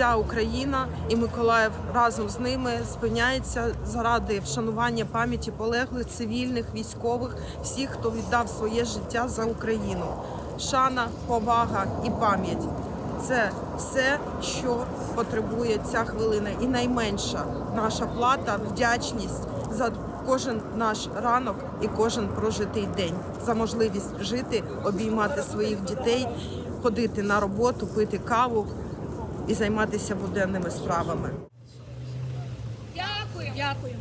вся Україна і Миколаїв разом з ними спиняється заради вшанування пам'яті полеглих цивільних, військових, всіх, хто віддав своє життя за Україну. Шана, повага і пам'ять це все, що потребує ця хвилина, і найменша наша плата, вдячність за кожен наш ранок і кожен прожитий день, за можливість жити, обіймати своїх дітей, ходити на роботу, пити каву і займатися буденними справами. Дякую. Дякую.